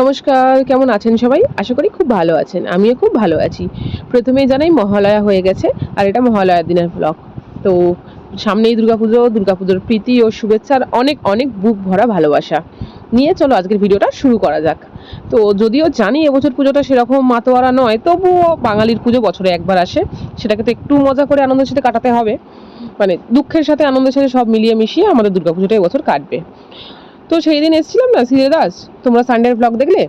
নমস্কার, কেমন আছেন সবাই? আশা করি খুব ভালো আছেন, আমিও খুব ভালো আছি। প্রথমেই জানাই মহালয়া হয়ে গেছে, আর এটা মহালয়ার দিনের ব্লগ তো সামনেই দুর্গাপুজো, দুর্গাপুজোর প্রীতি ও শুভেচ্ছার অনেক অনেক বুক ভরা ভালোবাসা। নিয়ে চলো আজকের ভিডিওটা শুরু করা যাক। তো যদিও জানি এবছর পুজোটা সেরকম মাতোয়ারা নয়, তবুও বাঙালির পুজো বছরে একবার আসে। সেটাকে তো একটু মজা করে আনন্দের সাথে কাটাতে হবে। মানে দুঃখের সাথে আনন্দের সাথে সব মিলিয়ে মিশিয়ে আমাদের দুর্গাপুজোটা এবছর কাটবে। তো সেই দিন এসেছিলাম না সিরে দাস, তোমরা সানডের ব্লগ দেখলে?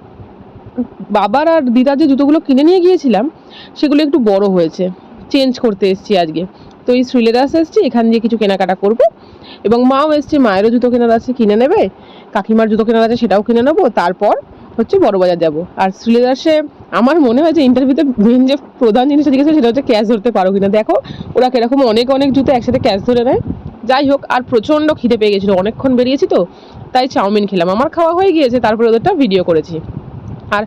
বাবার আর দিদার যে জুতোগুলো কিনে নিয়ে গিয়েছিলাম, সেগুলো একটু বড় হয়েছে চেঞ্জ করতে এসেছি আজকে। তো এই শ্রীলেদাস এসছি, এখান দিয়ে কিছু কেনাকাটা করব। এবং মাও এসছে, মায়েরও জুতো কেনার আছে, কিনে নেবে, কাকিমার জুতো কেনার আছে, সেটাও কিনে নেব, তারপর হচ্ছে বড় বাজার যাব। আর শ্রীলেদাসে আমার মনে হয় যে ইন্টারভিউতে মেন যে প্রধান জিনিসটা জিজ্ঞেস সেটা হচ্ছে ক্যাশ ধরতে পারো কিনা। দেখো, ওরা কীরকম অনেক অনেক জুতো একসাথে ক্যাশ ধরে নেয়। যাই হোক, আর প্রচণ্ড খিদে পেয়ে গেছিল। অনেকক্ষণ বেরিয়েছি তো, তাই চাউমিন খেলাম। আমার খাওয়া হয়ে গিয়েছে, তারপরে ওদেরটা ভিডিও করেছি। আর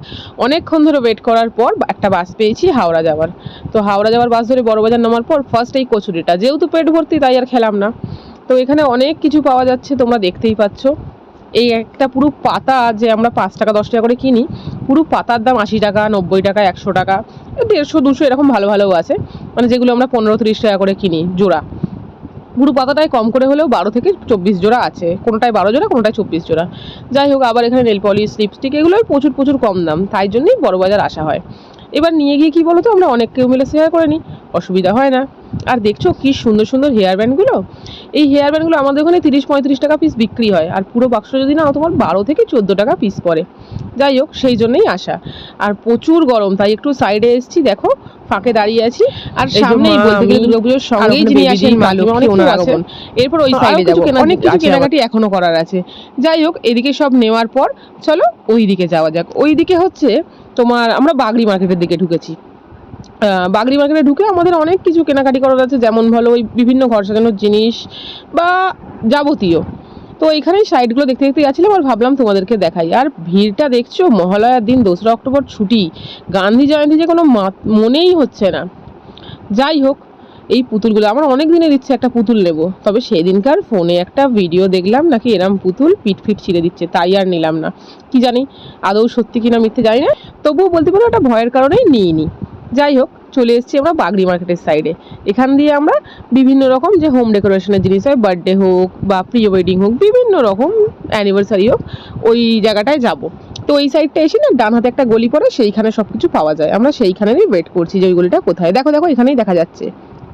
অনেকক্ষণ ধরে ওয়েট করার পর একটা বাস পেয়েছি হাওড়া যাওয়ার। তো হাওড়া যাওয়ার বাস ধরে বড়বাজার নামার পর ফার্স্ট এই কচুরিটা। যেহেতু পেট ভর্তি, তাই আর খেলাম না। তো এখানে অনেক কিছু পাওয়া যাচ্ছে, তোমরা দেখতেই পাচ্ছ। এই একটা পুরো পাতা যে আমরা পাঁচ টাকা, দশ টাকা করে কিনি, পুরো পাতার দাম আশি টাকা, নব্বই টাকা, একশো টাকা, দেড়শো, দুশো এরকম ভালো ভালোও আছে। মানে যেগুলো আমরা পনেরো, তিরিশ টাকা করে কিনি, জোড়া। পুরো পাতাটায় কম করে হলেও বারো থেকে চব্বিশ জোড়া আছে। কোনোটায় বারো জোড়া কোনোটায় চব্বিশ জোড়া। যাই হোক, আবার এখানে নেল পলিশ লিপস্টিক এগুলোর প্রচুর প্রচুর কম দাম। তাই জন্যই বড় বাজার আসা হয়। এবার নিয়ে গিয়ে কি বলো তো আমরা অনেক কেউ মিলে শেয়ার করে নিই। অসুবিধা হয় না। আর দেখছ কি সুন্দর সুন্দর হেয়ার ব্যান্ডগুলো এই হেয়ার ব্যান্ডগুলো আমাদের ওখানে তিরিশ পঁয়ত্রিশ টাকা পিস বিক্রি হয়। আর পুরো বাক্স যদি না তোমার বারো থেকে চোদ্দ টাকা পিস পড়ে। যাই হোক সেই জন্যই আসা। আর প্রচুর গরম তাই একটু সাইডে এসেছি দেখো ফাঁকে দাঁড়িয়ে আছি। আর সামনেই বলতে গেলে দুর্গাপুজোর সঙ্গেই যিনি আসেন মালিক আগমন। এরপর ওই সাইডে যাব। অনেক কিছু কেনাকাটি এখনও করার আছে। যাই হোক এদিকে সব নেওয়ার পর চলো ওই দিকে যাওয়া যাক। ওই দিকে হচ্ছে তোমার আমরা বাগড়ি মার্কেটের দিকে ঢুকেছি। বাগড়ি মার্কেটে ঢুকে আমাদের অনেক কিছু কেনাকাটি করার আছে, যেমন ভালো ওই বিভিন্ন ঘর সাজানোর জিনিস বা যাবতীয়। তো এইখানেই সাইডগুলো দেখতে দেখতে গেছিলাম আর ভাবলাম তোমাদেরকে দেখাই। আর ভিড়টা দেখছ? মহালয়ার দিন দোসরা অক্টোবর ছুটি। গান্ধী জয়ন্তী যে কোনো মনেই হচ্ছে না। যাই হোক, এই পুতুলগুলো, আমার অনেক দিনের ইচ্ছে একটা পুতুল নেব, তবে সেই দিনকার ফোনে একটা ভিডিও দেখলাম, নাকি এরম পুতুল পিট ফিট ছিঁড়ে দিচ্ছে, তাই আর নিলাম না। কি জানি, আদৌ সত্যি কিনা মিথ্যে জানি না। তবুও বলতে পারো একটা ভয়ের কারণেই নিই নিইনি। যাই হোক, চলে এসেছি আমরা বাগড়ি মার্কেটের সাইডে এখান দিয়ে আমরা বিভিন্ন রকম যে হোম ডেকোরেশনের জিনিস হয় বার্থডে হোক বা প্রি ওয়েডিং হোক, বিভিন্ন রকম অ্যানিভার্সারি হোক, ওই জায়গাটায় যাব। তো ওই সাইডটা এসে না ডান হাতে একটা গলি পড়ে, সেইখানে সব কিছু পাওয়া যায়। আমরা সেইখানেরই ওয়েট করছি যে ওই গলিটা কোথায়। দেখো দেখো, এখানেই দেখা যাচ্ছে।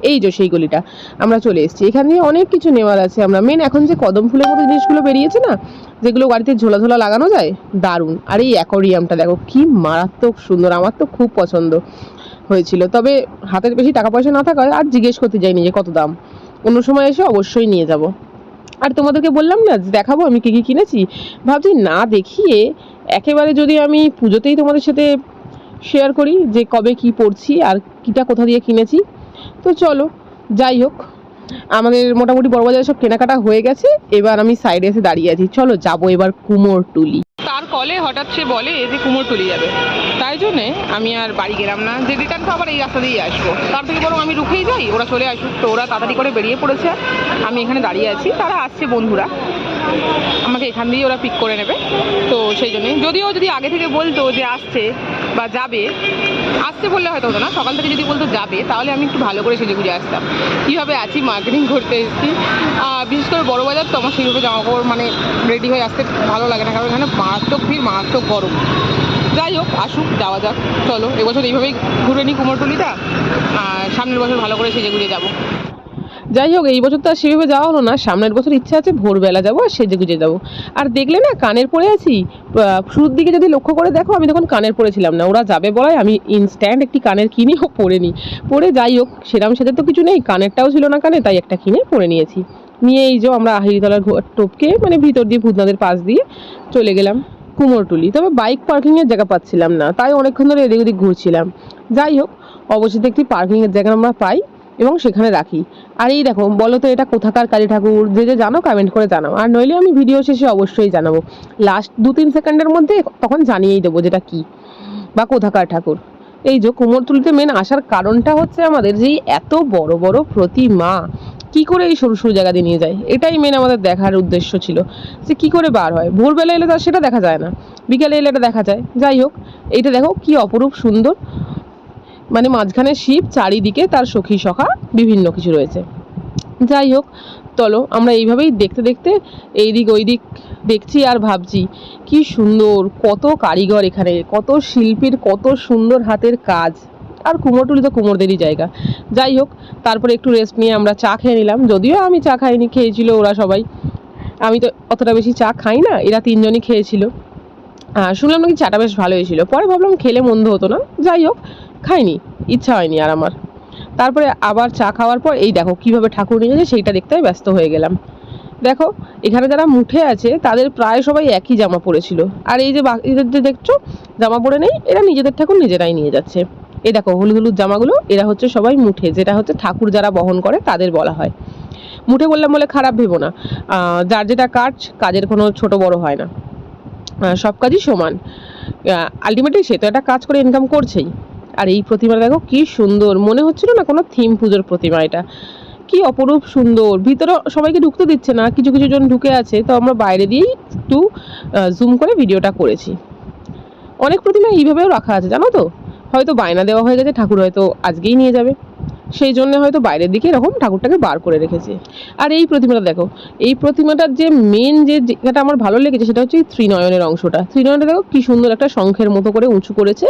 এই যে সেই গলিটা। আমরা চলে এসেছি। এখান দিয়ে অনেক কিছু নেওয়ার আছে। আমরা মেন এখন যে কদম ফুলের মতো জিনিসগুলো বেরিয়েছে না, যেগুলো বাড়িতে ঝোলা ঝোলা লাগানো যায়, দারুণ। আর এই অ্যাকোরিয়ামটা দেখো, কি মারাত্মক সুন্দর। আমার তো খুব পছন্দ। হয়েছিল। তবে হাতের বেশি টাকা পয়সা না থাকায় আর জিজ্ঞেস করতে যাইনি যে কত দাম। অন্য সময় এসে অবশ্যই নিয়ে যাব। আর তোমাদেরকে বললাম না যে দেখাবো আমি কী কী কিনেছি? ভাবছি না দেখিয়ে একেবারে যদি আমি পুজোতেই তোমাদের সাথে শেয়ার করি যে কবে কি পড়ছি আর কিটা কোথা দিয়ে কিনেছি। তো চলো, যাই হোক, আমাদের মোটামুটি বড়বাজারে সব কেনাকাটা হয়ে গেছে। এবার আমি সাইডে এসে দাঁড়িয়ে আছি। চলো, যাব এবার কুমোরটুলি। তার কলে হঠাৎ সে বলে যে কুমোর কুমোরটুলি যাবে। তাই জন্যে আমি আর বাড়ি গেলাম না। যে রিটার্ন তো আবার এই রাস্তা দিয়েই আসব। তার থেকে বরং আমি রুখেই যাই, ওরা চলে আসুক। তো ওরা তাড়াতাড়ি করে বেরিয়ে পড়েছে। আমি এখানে দাঁড়িয়ে আছি। তারা আসছে বন্ধুরা। আমাকে এখান দিয়েই ওরা পিক করে নেবে। তো সেই জন্যই যদিও যদি আগে থেকে বলতো যে আসছে বা যাবে আসতে বললে হয়তো হতো না, সকাল থেকে যদি বলতো যাবে, তাহলে আমি একটু ভালো করে সেজে আসতাম। কীভাবে আছি মার্কেটিং করতে এসেছি। বিশেষ করে বড় বাজার তো আমার সেইভাবে জামা কাপড় মানে রেডি হয়ে আসতে ভালো লাগে না, কারণ এখানে মারাত্মক ভিড়, মারাত্মক গরম। যাই হোক, আসুক, যাওয়া যাক, চলো। এবছর এইভাবেই ঘুরে নিই কুমোরটুলিটা সামনের বছর ভালো করে সেজে গুজে যাব। যাই হোক, এই বছর তো আর সেভাবে যাওয়া হলো না। সামনের বছর ইচ্ছা আছে, ভোরবেলা যাব আর সেজে গুজে যাব। আর দেখলে না, কানের পরে আছি শুরুর দিকে যদি লক্ষ্য করে দেখো, আমি তখন কানের পরেছিলাম না। ওরা যাবে বলায় আমি ইনস্ট্যান্ট একটি কানের কিনি ও পরে নিই পরে যাই হোক, সেরাম সেজে তো কিছু নেই, কানেরটাও ছিল না কানে, তাই একটা কিনে পরে নিয়েছি। নিয়ে এই যে আমরা আহিরিতলার টপকে মানে ভিতর দিয়ে ভূতনাদের পাশ দিয়ে চলে গেলাম কুমোরটুলি। তবে বাইক পার্কিংয়ের জায়গা পাচ্ছিলাম না, তাই অনেকক্ষণ ধরে এদিক ওদিক ঘুরছিলাম। যাই হোক অবশ্যই একটি পার্কিংয়ের জায়গা আমরা পাই। এবং সেখানে রাখি। আর এই দেখো, বলো তো এটা কোথাকার কালী ঠাকুর? যে যে জানো কমেন্ট করে জানাও। আর নইলে আমি ভিডিও শেষে অবশ্যই জানাব। লাস্ট দু তিন সেকেন্ডের মধ্যে তখন জানিয়েই দেবো যেটা কি বা কোথাকার ঠাকুর। এই যে কুমোরটুলিতে মেন আসার কারণটা হচ্ছে আমাদের যে এত বড় বড় প্রতিমা। কি করে এই সরু সরু জায়গা দিয়ে নিয়ে যায়? এটাই মেন আমাদের দেখার উদ্দেশ্য ছিল। যে কি করে বার হয়? ভোরবেলা এলে তো সেটা দেখা যায় না। বিকেলে এলে এটা দেখা যায়। যাই হোক, এইটা দেখো কি অপরূপ সুন্দর। মানে মাঝখানে শিব, চারিদিকে তার সখী, সখা, বিভিন্ন কিছু রয়েছে। যাই হোক, চলো আমরা এইভাবেই দেখতে দেখতে এই দিক ওই দিক দেখছি আর ভাবছি, কি সুন্দর, কত কারিগর এখানে, কত শিল্পীর কত সুন্দর হাতের কাজ। আর কুমোরটুলি তো কুমোরদেরই জায়গা। যাই হোক, তারপরে একটু রেস্ট নিয়ে আমরা চা খেয়ে নিলাম। যদিও আমি চা খাইনি, খেয়েছিল ওরা সবাই। আমি তো অতটা বেশি চা খাই না, এরা তিনজনই খেয়েছিল। শুনলাম নাকি চাটা বেশ ভালো হয়েছিল পরে ভাবলাম খেলে মন্দ হতো না। যাই হোক, খাইনি। ইচ্ছা হয়নি আর আমার। তারপরে আবার চা খাওয়ার পর এই দেখো কীভাবে ঠাকুর নিয়ে যাচ্ছে সেইটা দেখতে ব্যস্ত হয়ে গেলাম। দেখো, এখানে যারা মুঠে আছে, তাদের প্রায় সবাই একই জামা পরেছিল। আর এই যে বাকিদের যে দেখছ, জামা পরে নেই, এরা নিজেদের ঠাকুর নিজেরাই নিয়ে যাচ্ছে। এই দেখো, হলুদ হলুদ জামাগুলো, এরা হচ্ছে সবাই মুঠে, যেটা হচ্ছে ঠাকুর যারা বহন করে, তাদের বলা হয়। মুঠে বললাম বলে খারাপ ভেবো না। যার যেটা কাজ, কাজের কোনো ছোট বড় হয় না। সব কাজই সমান। আলটিমেটলি সে তো একটা কাজ করে ইনকাম করছেই। আর এই প্রতিমা দেখো কি সুন্দর, মনে হচ্ছিল না কোনো থিম পুজোর প্রতিমা এটা। কি অপরূপ সুন্দর, ভিতরে সবাইকে ঢুকতে দিচ্ছে না, কিছু কিছু জন ঢুকে আছে, তো আমরা বাইরে দিয়েই একটু জুম করে ভিডিওটা করেছি। অনেক প্রতিমা এইভাবেও রাখা আছে, জানো তো? হয়তো বায়না দেওয়া হয়ে গেছে, ঠাকুর হয়তো আজকেই নিয়ে যাবে। সেই জন্য হয়তো বাইরের দিকে এরকম ঠাকুরটাকে বার করে রেখেছে। আর এই প্রতিমাটা দেখো, এই প্রতিমাটার যে মেন যে যেটা আমার ভালো লেগেছে সেটা হচ্ছে ত্রিনয়নের অংশটা। ত্রিনয়নটা দেখো কি সুন্দর একটা শঙ্খের মতো করে উঁচু করেছে,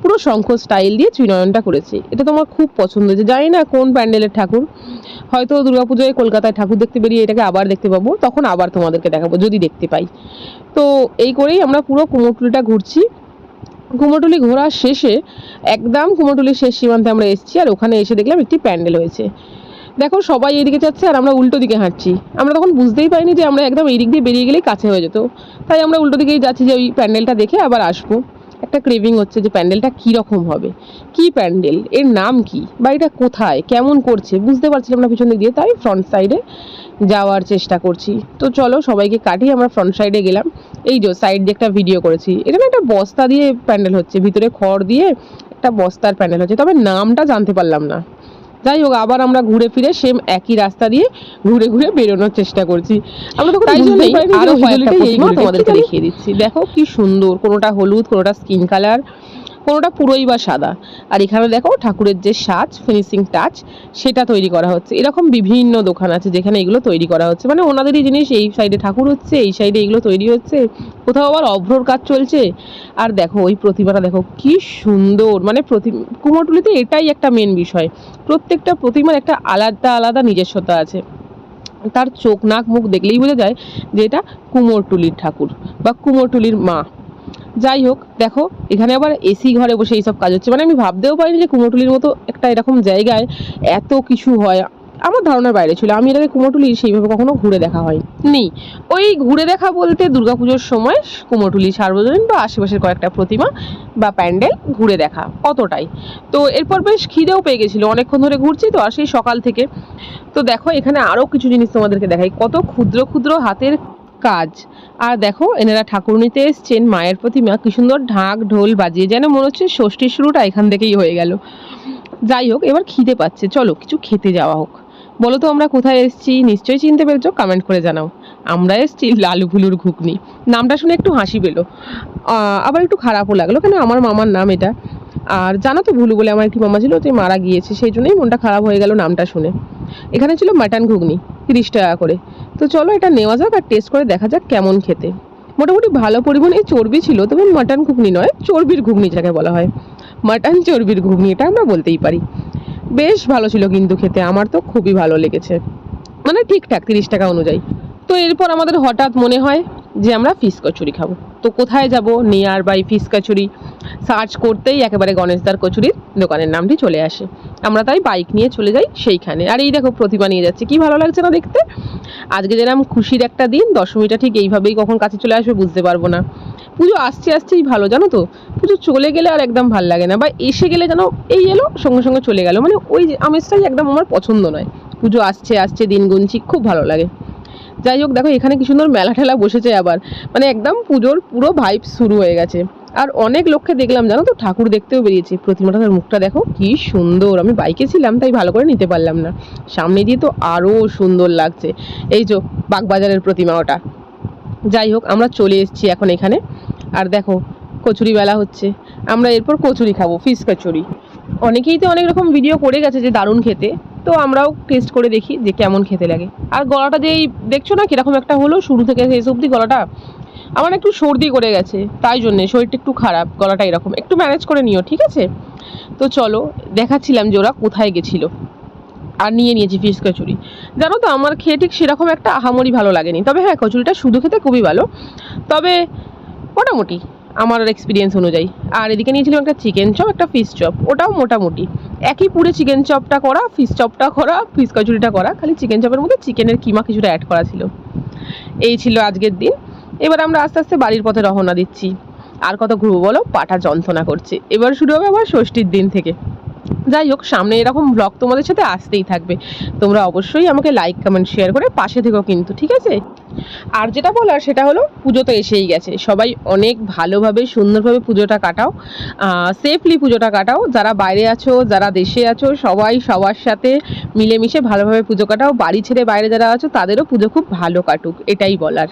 পুরো শঙ্খ স্টাইল দিয়ে ত্রিনয়নটা করেছে। এটা তো আমার খুব পছন্দ হয়েছে। জানি না কোন প্যান্ডেলের ঠাকুর, হয়তো দুর্গাপুজোয় কলকাতায় ঠাকুর দেখতে বেরিয়ে এটাকে আবার দেখতে পাবো, তখন আবার তোমাদেরকে দেখাবো, যদি দেখতে পাই। তো এই করেই আমরা পুরো কুমোরটুলিটা ঘুরছি। কুমোরটুলি ঘোরার শেষে একদম কুমোরটুলির শেষ সীমান্তে আমরা এসেছি আর ওখানে এসে দেখলাম একটি প্যান্ডেল হয়েছে। দেখো, সবাই এদিকে যাচ্ছে আর আমরা উল্টো দিকে হাঁটছি। আমরা তখন বুঝতেই পারিনি যে আমরা একদম এই দিক দিয়ে বেরিয়ে গেলেই কাছে হয়ে যেত। তাই আমরা উল্টো দিকেই যাচ্ছি যে ওই প্যান্ডেলটা দেখে আবার আসব। একটা ক্রেভিং হচ্ছে যে প্যান্ডেলটা কী রকম হবে? কি প্যান্ডেল? এর নাম কি? বা এটা কোথায়? কেমন করছে? বুঝতে পারছিলাম না পিছন দিক দিয়ে, তাই ফ্রন্ট সাইডে যাওয়ার চেষ্টা করছি। তো চলো সবাইকে কাটিয়ে আমরা ফ্রন্ট সাইডে গেলাম। এই যে সাইড দিয়ে একটা ভিডিও করেছি। এটা না একটা বস্তা দিয়ে প্যান্ডেল হচ্ছে। ভিতরে খড় দিয়ে একটা বস্তার প্যান্ডেল হচ্ছে। তবে নামটা জানতে পারলাম না। যাই হোক আবার আমরা ঘুরে ফিরে সেম একই রাস্তা দিয়ে ঘুরে ঘুরে বেরোনোর চেষ্টা করছি। আমরা তাই আরও তোমাদেরকে দেখিয়ে দিচ্ছি। দেখো কি সুন্দর কোনোটা হলুদ কোনোটা স্কিন কালার কোনোটা পুরোই বা সাদা। আর এখানে দেখো ঠাকুরের যে সাজ ফিনিশিং টাচ সেটা তৈরি করা হচ্ছে। এরকম বিভিন্ন দোকান আছে যেখানে এগুলো তৈরি করা হচ্ছে। মানে ওনাদেরই জিনিস, এই সাইডে ঠাকুর হচ্ছে, এই সাইডে এগুলো তৈরি হচ্ছে। কোথাও আবার অভ্রর কাজ চলছে। আর দেখো, ওই প্রতিমাটা দেখো, কি সুন্দর! মানে প্রতি, কুমোরটুলিতে এটাই একটা মেন বিষয়। প্রত্যেকটা প্রতিমার একটা আলাদা আলাদা নিজস্বতা আছে। তার চোখ, নাক, মুখ দেখলেই বোঝা যায় যে এটা কুমোরটুলির ঠাকুর বা কুমোরটুলির মা। যাই হোক, দেখো, এখানে আবার এসি ঘরে বসে এইসব কাজ হচ্ছে। মানে আমি ভাবতেও পারিনি যে কুমোটুলির মতো একটা এরকম জায়গায় এত কিছু হয়। আমার ধারণার বাইরে ছিল। আমি এটাকে কুমোটুলি সেইভাবে কখনো ঘুরে দেখা হয় নি ওই ঘুরে দেখা বলতে দুর্গাপুজোর সময় কুমোটুলি সার্বজনীন বা আশেপাশের কয়েকটা প্রতিমা বা প্যান্ডেল ঘুরে দেখা, অতটাই। তো এরপর বেশ খিদেও পেয়ে গেছিল। অনেকক্ষণ ধরে ঘুরছি তো, আর সেই সকাল থেকে। তো দেখো, এখানে আরও কিছু জিনিস তোমাদেরকে দেখাই। কত ক্ষুদ্র ক্ষুদ্র হাতের কাজ। আর দেখো, এনারা ঠাকুরনিতে এসছেন, মায়ের প্রতিমা, কি সুন্দর ঢাক, ঢোল বাজিয়ে যেন মনে হচ্ছে ষষ্ঠীর শুরুটা এখান থেকেই হয়ে গেল। যাই হোক, এবার খিদে পাচ্ছে। চলো, কিছু খেতে যাওয়া হোক। বলো তো, আমরা কোথায় এসেছি? নিশ্চয়ই চিনতে পেরেছ? কমেন্ট করে জানাও। আমরা এসেছি লালু ভুলুর ঘুগনি। নামটা শুনে একটু হাসি পেল। আবার একটু খারাপও লাগল, কেন আমার মামার নাম এটা। আর জানো তো ভুলু বলে আমার একটি মামা ছিল, যে মারা গিয়েছে, সেই জন্যই মনটা খারাপ হয়ে গেল নামটা শুনে। এখানে ছিল মাটন ঘুগনি। তিরিশ টাকা করে। তো চলো এটা নেওয়া যাক আর টেস্ট করে দেখা যাক কেমন খেতে। মোটামুটি ভালো পরিমাণে চর্বি ছিল, তবে মাটন ঘুগনি নয়, চর্বির ঘুগনি যাকে বলা হয়। মাটন চর্বির ঘুগনি, এটা আমরা বলতেই পারি। বেশ ভালো ছিল কিন্তু খেতে, আমার তো খুবই ভালো লেগেছে। মানে ঠিকঠাক, তিরিশ টাকা অনুযায়ী। তো এরপর আমাদের হঠাৎ মনে হয় যে আমরা ফিস কচুরি খাব। তো কোথায় যাব? Near by fish kachori. Search করতেই একেবারে গণেশদার কচুরির দোকানের নামটি চলে আসে। আমরা তাই বাইক নিয়ে চলে যাই সেইখানে। আর এই দেখো, প্রতিমা নিয়ে যাচ্ছে। কি ভালো লাগছে না দেখতে? আজকে যেরকম খুশির একটা দিন, দশমীটা ঠিক এইভাবেই কখন কাছে চলে আসবে বুঝতে পারব না। পুজো আসছে, আসছেই ভালো, জানো তো? পুজো চলে গেলে আর একদম ভালো লাগে না। বা এসে গেলে যেন এই এলো, সঙ্গে সঙ্গে চলে গেল। মানে ওই আমেজটাই একদম আমার পছন্দ নয়। পুজো আসছে আসছে, দিন গুনছি, খুব ভালো লাগে। যাই হোক, দেখো এখানে কি সুন্দর মেলা ঠেলা বসেছে আবার। মানে একদম পুজোর পুরো ভাইব শুরু হয়ে গেছে। আর অনেক লোককে দেখলাম, জানো তো? ঠাকুর দেখতেও বেরিয়েছে। প্রতিমাটার মুখটা দেখো, কি সুন্দর। আমি বাইকে ছিলাম, তাই ভালো করে নিতে পারলাম না। সামনে দিয়ে তো আরও সুন্দর লাগছে। এই যে বাগবাজারের প্রতিমা ওটা। যাই হোক, আমরা চলে এসেছি এখন এখানে। আর দেখো, কচুরি বেলা হচ্ছে। আমরা এরপর কচুরি খাব ফিশ কচুরি। অনেকেই তো অনেক রকম ভিডিও করে গেছে যে দারুণ খেতে। তো আমরাও টেস্ট করে দেখি যে কেমন খেতে লাগে। আর গলাটা যেই দেখছ না কীরকম একটা হলো, শুরু থেকে শেষ অবধি গলাটা আমার একটু সর্দি করে গেছে, তাই জন্যে শরীরটা একটু খারাপ, গলাটা এরকম। একটু ম্যানেজ করে নিও, ঠিক আছে? তো চলো, দেখাচ্ছিলাম যে ওরা কোথায় গেছিল। আর নিয়ে নিয়েছি ফিশ কচুরি। জানো তো, আমার খেয়ে ঠিক সেরকম একটা আহামরি ভালো লাগেনি। তবে হ্যাঁ কচুরিটা শুধু খেতে খুবই ভালো। তবে মোটামুটি আমার এক্সপিরিয়েন্স অনুযায়ী। আর এদিকে নিয়েছিলাম একটা চিকেন চপ একটা ফিশ চপ ওটাও মোটামুটি। একই পুরে চিকেন চপটা করা ফিশ চপটা করা ফিশ কচুরিটা করা, খালি চিকেন চপের মধ্যে চিকেনের কিমা কিছুটা অ্যাড করা ছিল। এই ছিল আজকের দিন। এবার আমরা আস্তে আস্তে বাড়ির পথে রওনা দিচ্ছি। আর কত ঘুরবো বলো? পাটা যন্ত্রণা করছে। এবার শুরু হবে আবার ষষ্ঠীর দিন থেকে। যাই হোক, সামনে এরকম ব্লগ তোমাদের সাথে আসতেই থাকবে। তোমরা অবশ্যই আমাকে লাইক কমেন্ট শেয়ার করে পাশে থেকো কিন্তু, ঠিক আছে? আর যেটা বলার সেটা হলো, পুজো তো এসেই গেছে। সবাই অনেক ভালোভাবে, সুন্দরভাবে পুজোটা কাটাও। সেফলি পুজোটা কাটাও। যারা বাইরে আছো, যারা দেশে আছো, সবাই সবার সাথে মিলেমিশে ভালোভাবে পুজো কাটাও। বাড়ি ছেড়ে বাইরে যারা আছো, তাদেরও পুজো খুব ভালো কাটুক, এটাই বলার।